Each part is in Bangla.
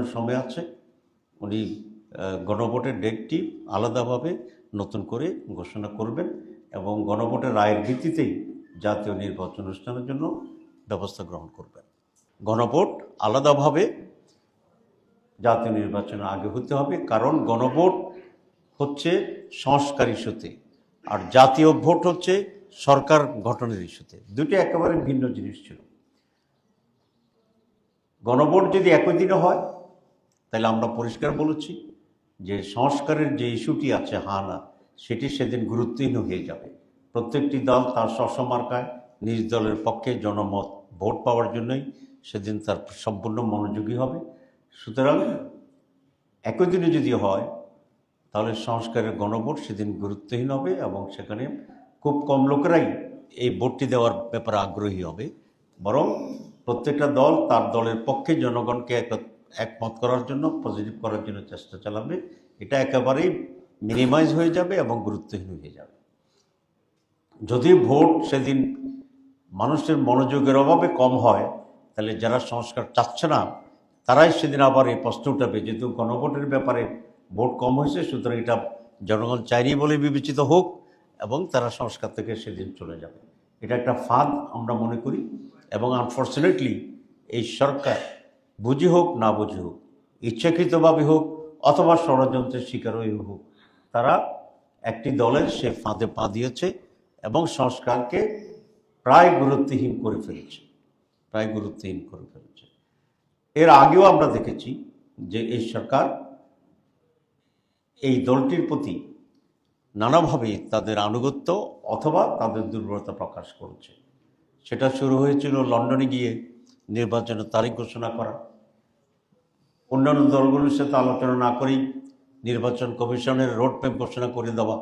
এখনও সময় আছে। উনি গণভোটের ডেটটি আলাদাভাবে নতুন করে ঘোষণা করবেন এবং গণভোটের রায়ের ভিত্তিতেই জাতীয় নির্বাচন অনুষ্ঠানের জন্য ব্যবস্থা গ্রহণ করবেন। গণভোট আলাদাভাবে জাতীয় নির্বাচনের আগে হতে হবে, কারণ গণভোট হচ্ছে সংস্কার ইস্যুতে আর জাতীয় ভোট হচ্ছে সরকার গঠনের ইস্যুতে। দুটি একেবারে ভিন্ন জিনিস ছিল। গণভোট যদি একই দিনে হয় তাহলে আমরা পরিষ্কার বলেছি যে সংস্কারের যে ইস্যুটি আছে হানা, সেটি সেদিন গুরুত্বহীন হয়ে যাবে। প্রত্যেকটি দল তার সসমার্কায় নিজ দলের পক্ষে জনমত, ভোট পাওয়ার জন্যই সেদিন তার সম্পূর্ণ মনোযোগী হবে। সুতরাং একই দিনে যদি হয়, তাহলে সংস্কারের গণভোট সেদিন গুরুত্বহীন হবে এবং সেখানে খুব কম লোকেরাই এই ভোটটি দেওয়ার ব্যাপারে আগ্রহী হবে। বরং প্রত্যেকটা দল তার দলের পক্ষে জনগণকে এক- একমত করার জন্য পজিটিভ করার জন্য চেষ্টা চালাবে। এটা একেবারেই মিনিমাইজ হয়ে যাবে এবং গুরুত্বহীন হয়ে যাবে। যদি ভোট সেদিন মানুষের মনোযোগের অভাবে কম হয়, তাহলে যারা সংস্কার চাচ্ছে না, তারাই সেদিন আবার এই প্রশ্ন উঠাবে, যেহেতু গণভোটের ব্যাপারে ভোট কম হয়েছে, সুতরাং এটা জনগণ চাইনি বলে বিবেচিত হোক এবং তারা সংস্কার থেকে সেদিন চলে যাবে। এটা একটা ফাঁদ আমরা মনে করি এবং আনফর্চুনেটলি এই সরকার বুঝি হোক, না বুঝি হোক, ইচ্ছাকৃতভাবে হোক অথবা ষড়যন্ত্রের শিকার হয়ে হোক, তারা একটি দলের সে ফাঁদে পা দিয়েছে এবং সংস্কারকে প্রায় গুরুত্বহীন করে ফেলেছে, প্রায় গুরুত্বহীন করে ফেলেছে। এর আগেও আমরা দেখেছি যে এই সরকার এই দলটির প্রতি নানাভাবে তাদের আনুগত্য অথবা তাদের দুর্বলতা প্রকাশ করেছে। সেটা শুরু হয়েছিল লন্ডনে গিয়ে নির্বাচনের তারিখ ঘোষণা করা। অন্যান্য দলগুলোর সাথে আলোচনা না করেই নির্বাচন কমিশনের রোড ম্যাপ ঘোষণা করে দেওয়া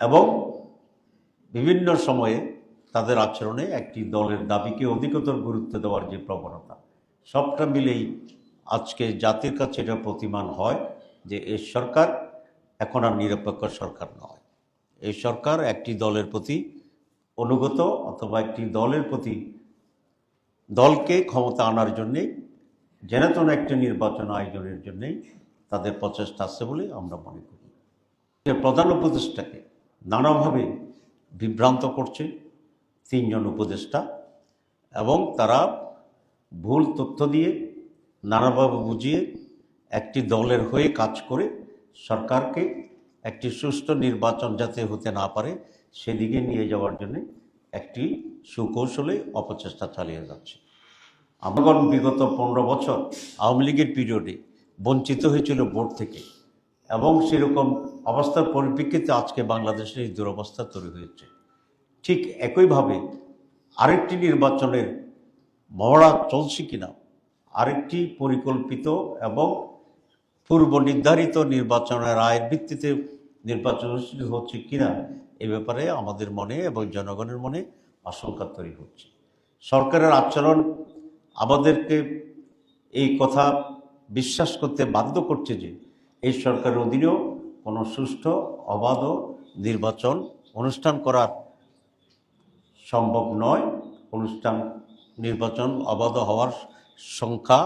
এবং বিভিন্ন সময়ে তাদের আচরণে একটি দলের দাবিকে অধিকতর গুরুত্ব দেওয়ার যে প্রবণতা, সবটা মিলেই আজকে জাতির কাছে এটা প্রতিমান হয় যে এই সরকার এখন আর নিরপেক্ষ সরকার নয়। এই সরকার একটি দলের প্রতি অনুগত অথবা একটি দলের প্রতি দলকে ক্ষমতা আনার জন্যে জেনাতন একটি নির্বাচন আয়োজনের জন্যেই তাদের প্রচেষ্টা আছে বলে আমরা মনে করি। প্রধান উপদেষ্টাকে নানাভাবে বিভ্রান্ত করছে তিনজন উপদেষ্টা এবং তারা ভুল তথ্য দিয়ে নানাভাবে বুঝিয়ে একটি দলের হয়ে কাজ করে সরকারকে একটি সুষ্ঠু নির্বাচন যাতে হতে না পারে সেদিকে নিয়ে যাওয়ার জন্য একটি সুকৌশলে অপচেষ্টা চালিয়ে যাচ্ছে। আমগণ বিগত পনেরো বছর আওয়ামী লীগের পিরিয়ডে বঞ্চিত হয়েছিল ভোট থেকে এবং সেরকম অবস্থার পরিপ্রেক্ষিতে আজকে বাংলাদেশের এই দুরবস্থা তৈরি হয়েছে। ঠিক একইভাবে আরেকটি নির্বাচনের মহড়া চলছে কিনা, আরেকটি পরিকল্পিত এবং পূর্ব নির্ধারিত নির্বাচনের আয়ের ভিত্তিতে নির্বাচন হচ্ছে কিনা এ ব্যাপারে আমাদের মনে এবং জনগণের মনে আশঙ্কা তৈরি হচ্ছে। সরকারের আচরণ আমাদেরকে এই কথা বিশ্বাস করতে বাধ্য করছে যে এই সরকারের অধীনেও কোনো সুষ্ঠু, অবাধ নির্বাচন অনুষ্ঠান করার সম্ভব নয়। অনুষ্ঠান, নির্বাচন অবাধ হওয়ার সংখ্যা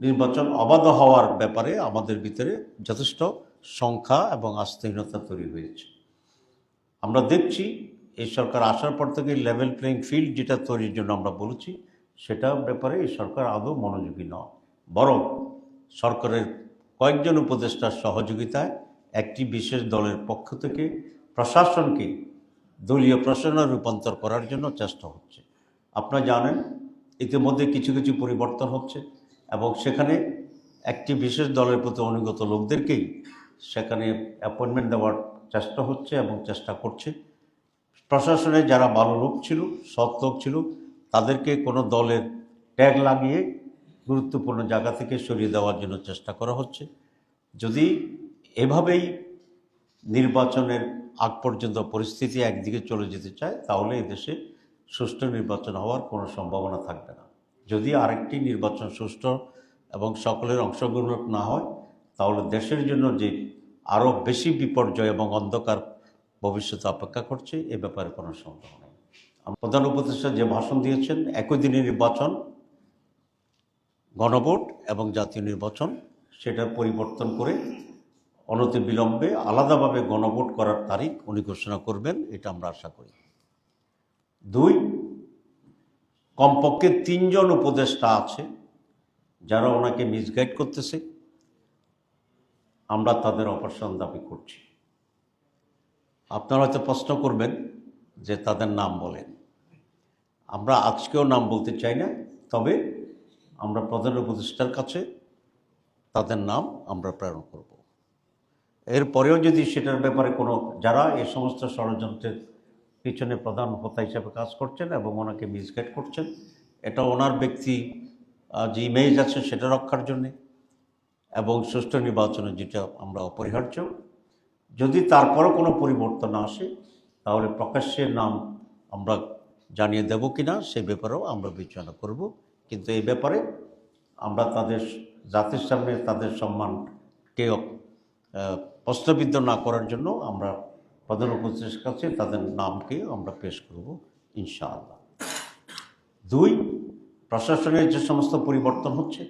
নির্বাচন অবাধ হওয়ার ব্যাপারে আমাদের ভিতরে যথেষ্ট সংখ্যা এবং আস্থাহীনতা তৈরি হয়েছে। আমরা দেখছি এই সরকার আসার পর থেকে লেভেল প্লেইং ফিল্ড যেটা তৈরির জন্য আমরা বলেছি, সেটা ব্যাপারে এই সরকার আদৌ মনোযোগী নয়। বরং সরকারের কয়েকজন উপদেষ্টার সহযোগিতায় একটি বিশেষ দলের পক্ষ থেকে প্রশাসনকে দলীয় প্রশাসনে রূপান্তর করার জন্য চেষ্টা হচ্ছে। আপনারা জানেন, ইতিমধ্যে কিছু কিছু পরিবর্তন হচ্ছে এবং সেখানে একটি বিশেষ দলের প্রতি অনুগত লোকদেরকেই সেখানে অ্যাপয়েন্টমেন্ট দেওয়ার চেষ্টা হচ্ছে এবং চেষ্টা করছে। প্রশাসনে যারা ভালো লোক ছিল, সৎ লোক ছিল, তাদেরকে কোনো দলের ট্যাগ লাগিয়ে গুরুত্বপূর্ণ জায়গা থেকে সরিয়ে দেওয়ার জন্য চেষ্টা করা হচ্ছে। যদি এভাবেই নির্বাচনের আগ পর্যন্ত পরিস্থিতি একদিকে চলে যেতে চায়, তাহলে এদেশে সুষ্ঠু নির্বাচন হওয়ার কোনো সম্ভাবনা থাকবে না। যদি আরেকটি নির্বাচন সুষ্ঠু এবং সকলের অংশগ্রহণ না হয়, তাহলে দেশের জন্য যে আরও বেশি বিপর্যয় এবং অন্ধকার ভবিষ্যৎ অপেক্ষা করছে, এ ব্যাপারে কোনো সন্দেহ নেই। প্রধান উপদেষ্টা যে ভাষণ দিয়েছেন, একই দিনে নির্বাচন, গণভোট এবং জাতীয় নির্বাচন, সেটা পরিবর্তন করে অনতি বিলম্বে আলাদাভাবে গণভোট করার তারিখ উনি ঘোষণা করবেন, এটা আমরা আশা করি। দুই, কমপক্ষে তিনজন উপদেষ্টা আছে, যারা ওনাকে মিসগাইড করতেছে। আমরা তাদের অপারেশন দাবি করছি। আপনারা হয়তো প্রশ্ন করবেন যে তাদের নাম বলেন। আমরা আজকেও নাম বলতে চাই না, তবে আমরা প্রধান উপদেষ্টার কাছে তাদের নাম আমরা প্রেরণ করব। এরপরেও যদি সেটার ব্যাপারে কোনো, যারা এ সমস্ত ষড়যন্ত্রের পিছনে প্রধান হোতা হিসাবে কাজ করছেন এবং ওনাকে মিসগাইড করছেন, এটা ওনার ব্যক্তি যে ইমেজ আছে সেটা রক্ষার জন্যে এবং সুষ্ঠু নির্বাচনে যেটা আমরা অপরিহার্য যদি তারপরও কোনো পরিবর্তন আসে, তাহলে প্রকাশ্যের নাম আমরা জানিয়ে দেব কি না সে ব্যাপারেও আমরা বিবেচনা করব। কিন্তু এই ব্যাপারে আমরা তাদের জাতির সামনে তাদের সম্মানকে প্রশ্নবিদ্ধ না করার জন্য আমরা প্রধান উপদেষ্টার কাছে তাদের নামকে আমরা পেশ করব, ইনশাআল্লাহ। দুই প্রশাসনের যে সমস্ত পরিবর্তন হচ্ছে,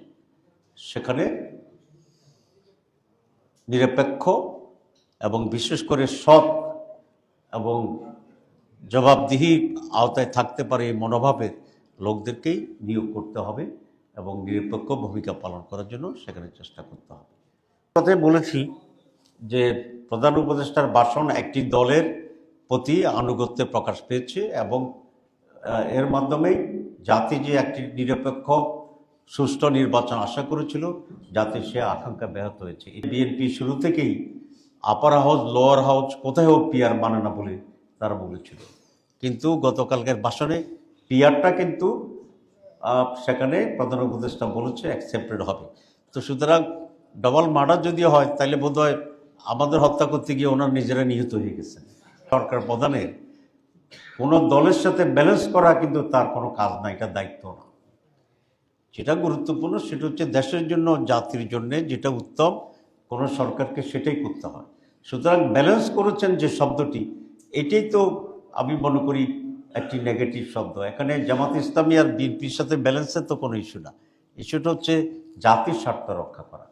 সেখানে নিরপেক্ষ এবং বিশেষ করে সৎ এবং জবাবদিহি আওতায় থাকতে পারে এই মনোভাবের লোকদেরকেই নিয়োগ করতে হবে এবং নিরপেক্ষ ভূমিকা পালন করার জন্য সেখানে চেষ্টা করতে হবে। কথায় বলেছি যে প্রধান উপদেষ্টার ভাষণ একটি দলের প্রতি আনুগত্যে প্রকাশ পেয়েছে এবং এর মাধ্যমেই জাতি যে একটি নিরপেক্ষ, সুষ্ঠু নির্বাচন আশা করেছিল যাতে সে আকাঙ্ক্ষা ব্যাহত হয়েছে। বিএনপি শুরু থেকেই আপার হাউস লোয়ার হাউস কোথায়ও পিয়ার মানে না বলে তারা বলেছিল। কিন্তু গতকালকের ভাষণে পিয়ারটা কিন্তু সেখানে প্রধান উপদেষ্টা বলেছে অ্যাকসেপ্টেড হবে। তো সুতরাং ডবল মার্ডার যদি হয় তাহলে বোধ হয় আমাদের হত্যা করতে গিয়ে ওনার নিজেরা নিহত হয়ে গেছে সরকার প্রধানের কোনো দলের সাথে ব্যালেন্স করা কিন্তু তার কোনো কাজ না এটা দায়িত্ব না। যেটা গুরুত্বপূর্ণ, সেটা হচ্ছে দেশের জন্য, জাতির জন্য যেটা উত্তম, কোনো সরকারকে সেটাই করতে হয়। সুতরাং ব্যালেন্স করেছেন যে শব্দটি, এটাই তো আমি মনে করি একটি নেগেটিভ শব্দ। এখানে জামাত ইসলামী আর বিএনপির সাথে ব্যালেন্সের তো কোনো ইস্যু না। ইস্যুটা হচ্ছে জাতির স্বার্থ রক্ষা করা।